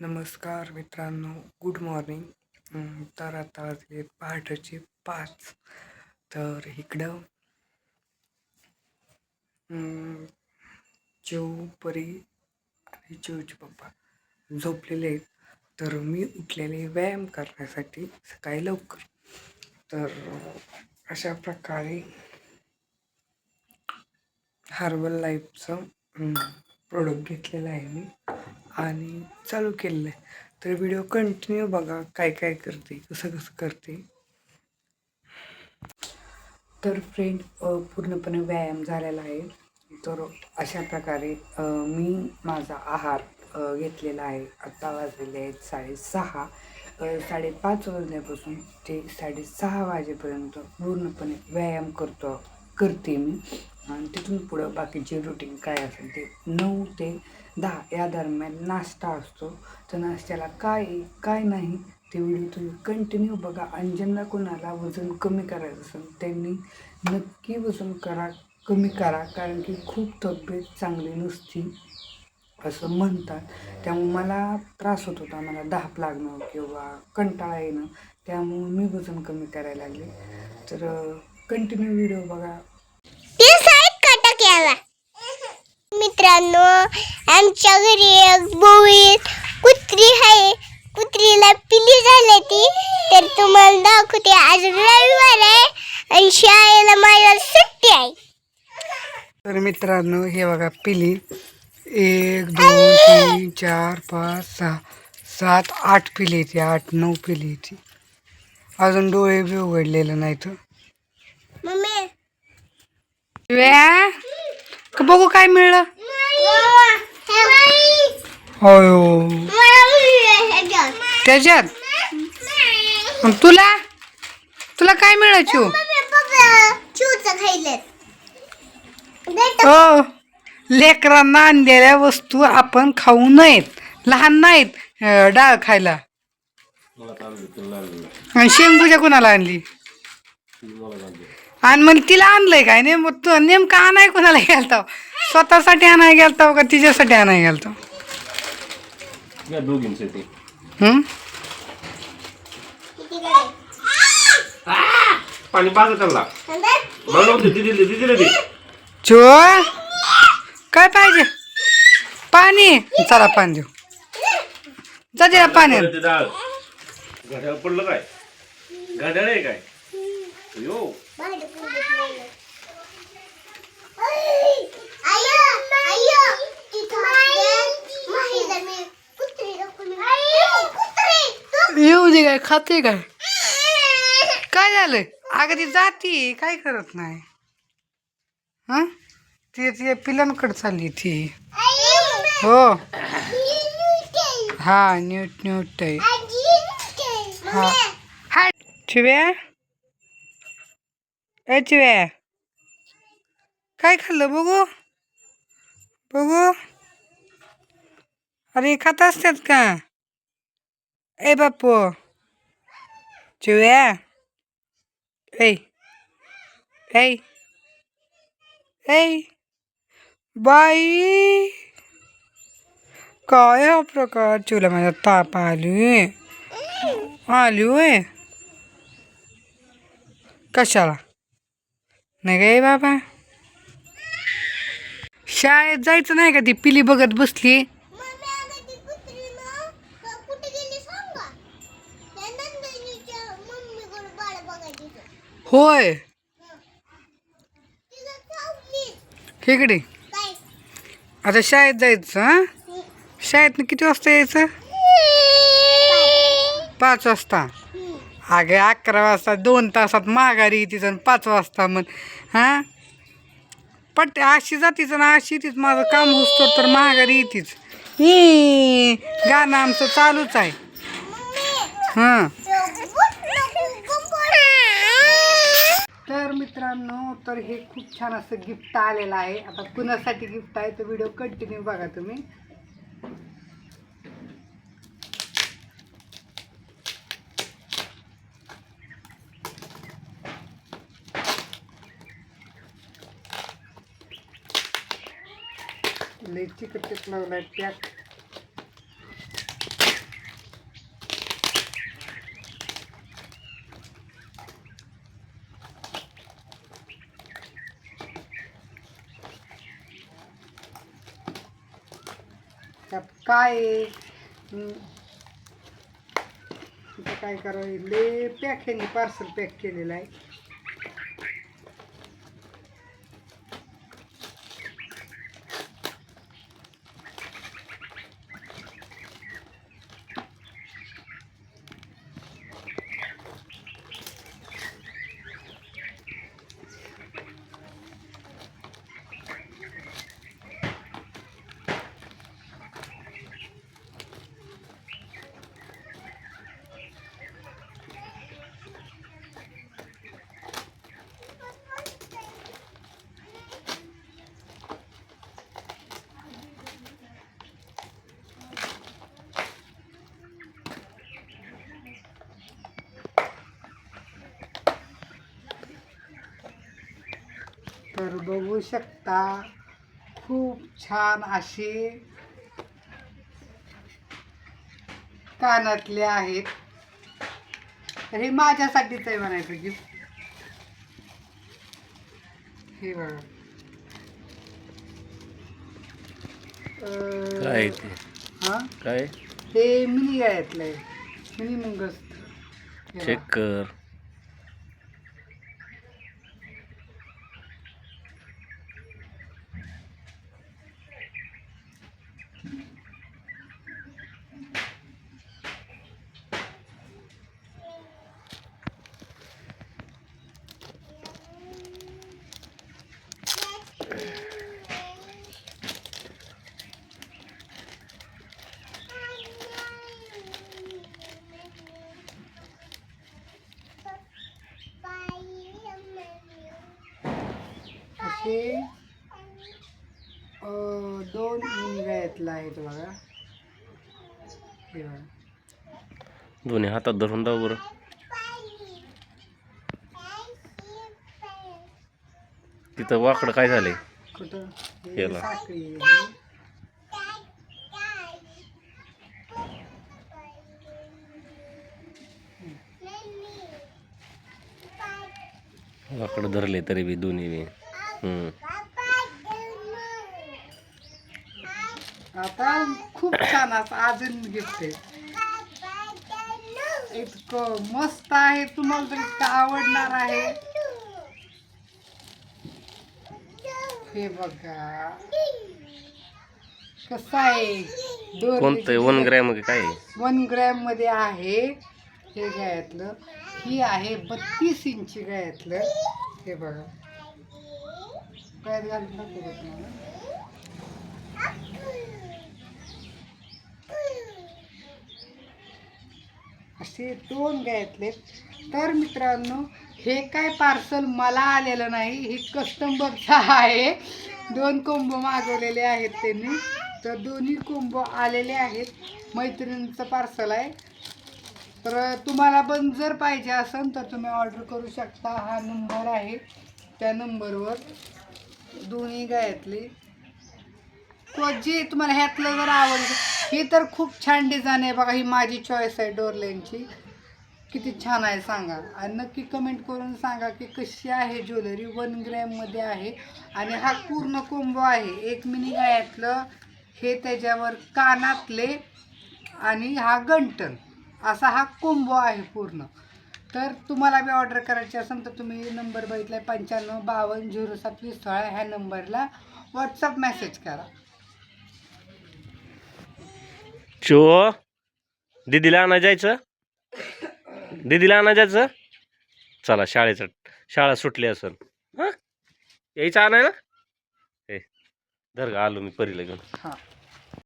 नमस्कार मित्रांनो good morning तर आता वाजले पहाटेचे पाच. तर इकडं अं, परी आणि चिऊचे पप्पा झोपलेले आहेत. तर मी उठलेले व्यायाम करण्यासाठी सकाळी लवकर. तर अशा प्रकारे हर्बल लाईफचं प्रोडक्ट घेतलेलं आहे मी. आणि चालू केलेलं आहे. तर व्हिडिओ कंटिन्यू बघा काय काय करते कसं कसं करते. तर फ्रेंड पूर्णपणे व्यायाम झालेला आहे. तर अशा प्रकारे मी माझा आहार घेतलेला आहे. आत्ता वाजलेले आहेत साडेसहा साडेपाच वाजल्यापासून ते साडेसहा वाजेपर्यंत पूर्णपणे व्यायाम करतो करते मी. आणि तिथून पुढं बाकीचे रुटीन काय असेल ते नऊ ते दहा या दरम्यान नाश्ता असतो. तर नाश्त्याला काय काय नाही ते व्हिडिओ तुम्ही कंटिन्यू बघा. आणि ज्यांना कोणाला वजन कमी करायचं असेल त्यांनी नक्की वजन करा कमी करा. कारण की खूप तब्येत चांगली नसती असं म्हणतात. त्यामुळे मला त्रास होत होता. मला दाप लागणं किंवा कंटाळा येणं त्यामुळे मी वजन कमी करायला लागले. तर कंटिन्यू व्हिडिओ बघा. मित्रांनो आमच्या घरी एक बोळी कुत्री आहे. कुत्रीला पिली झाली ती. तर तुम्हाला दाखवते आज रविवार आहे आणि शाळेला माझ्या सुट्टी आहे. तर मित्रांनो हे बघा पिली. एक दोन तीन चार पाच सहा सात आठ पिली ती आठ नऊ पिली ती. अजून डोळे बी उघडलेले नाहीत. मम्मी. व्या. का बघू काय मिळलं. होय त्याच्यात? तुला? तुला काय मिळलं चिव हो लेकरांना आणलेल्या वस्तू आपण खाऊ नयेत. लहान नाहीत डाळ खायला. आणि शेंगपूजा कोणाला आणली? आणि मग तिला आणलंय काय? नेम तू नेमकं आणाय कोणाला गेलता? स्वतःसाठी आणाय गेलता का तिच्यासाठी आणाय गेलता? या दोघींसाठी. हम्म पाणी पाजत त्यांना. बनवते दिदीला दिदीला दे चो काय पाहिजे? पाणी. चला पाणी देऊ. जा तिला पाणी आण. ते डाळ घड्याळ पडलं काय? घड्याळ आहे काय? यो येऊ दे काय खाते काय? काय झालं? अगं ती जाती काय करत नाही. हा? ती ती पिलांकडे चालली ती. हो. हा न्यूट न्यूट हा. चिव्या. ए चिव्या. काय खाल्लं बघू? बघू. अरे खात असतात का? ए बापू चिव्या. ए ए ऐ बाई. काय हा प्रकार? चिवला माझा ताप आली आली होय. कशाला? नाही काय बाबा? शाळेत जायचं नाही का ती पिली बघत बसली? होय. इकडे आता शाळेत जायचं हा? शाळेत किती वाजता यायचं? पाच वाजता. अगे अकरा वाजता दोन तासात माघारी आणि पाच वाजता मग हां? पट्टे अशी जातीच ना अशी तीच. माझं काम होतो तर माघारी येतीच. ही गाणं आमचं चालूच आहे. हां. तर मित्रांनो तर हे खूप छान असं गिफ्ट आलेलं आहे. आता कुणासाठी गिफ्ट आहे तर व्हिडिओ कंटिन्यू बघा तुम्ही. लई चिकट आहे पॅक काय? काय करावं? लय पॅक ह्याने पार्सल पॅक केलेलं आहे. तर बघू शकता. खूप छान असे कानातले आहेत. तर हे माझ्यासाठीच आहे म्हणायचं गिफ्ट हे बघा. काय हा? मिनी गायतलं आहे मिनी बघा. चेक कर. अं, दोन मिनिगायतला आहेत बघा हे बघा दोन्ही हातात धरून दाव बरं तिथं वाकडं काय झालंय कुठं याला. साखळी आहे. वाकडं धरले तरी बी दोन्ही बी. आता खूप छान असं अजून गिफ्ट आहे इतकं मस्त आहे तुम्हाला तर इतकं आवडणार आहे. हे बघा. कसं आहे? कोणतं वन ग्रॅम काय वन ग्रॅममध्ये आहे. हे गायातलं ही आहे बत्तीस इंची गायातलं हे बघा. घालून असे दोन घ्यायतले तर मित्रांनो हे काय पार्सल मला आलेलं नाही हे कस्टमरचं आहे. दोन कोंबो मागवलेले आहेत त्यांनी. तर दोन्ही कोंबो आलेले आहेत. मैत्रिणीचं पार्सल आहे. तर तुम्हाला पण जर पाहिजे असेल तर तुम्ही ऑर्डर करू शकता. हा नंबर आहे त्या नंबरवर दोन्ही गायातली. जी तुम्हाला ह्यातलं जर आवडलं ही तर खूप छान डिझाईन आहे बघा ही माझी चॉईस आहे डोरलेनची. किती छान आहे सांगा. आणि नक्की कमेंट करून सांगा की कशी आहे ज्वेलरी वन ग्रॅममध्ये आहे. आणि हा पूर्ण कोंबो आहे. एक मिनी गायातलं हे त्याच्यावर कानातले आणि हा गंटन असा हा कोंबो आहे पूर्ण. तर तुम्हाला बी ऑर्डर करायची असेल तर तुम्ही नंबर बघितला आहे पंच्याण्णव बावन्न झिरो सात वीस सोळा ह्या नंबरला व्हॉट्सअप मेसेज करा. चो दीदीला आणा जायचं? दीदीला आणा जायचं? चला शाळेचं शाळा सुटली असेल. हां? यायचं आणायला? ए धर गा आलो मी परीला घेऊन. हां.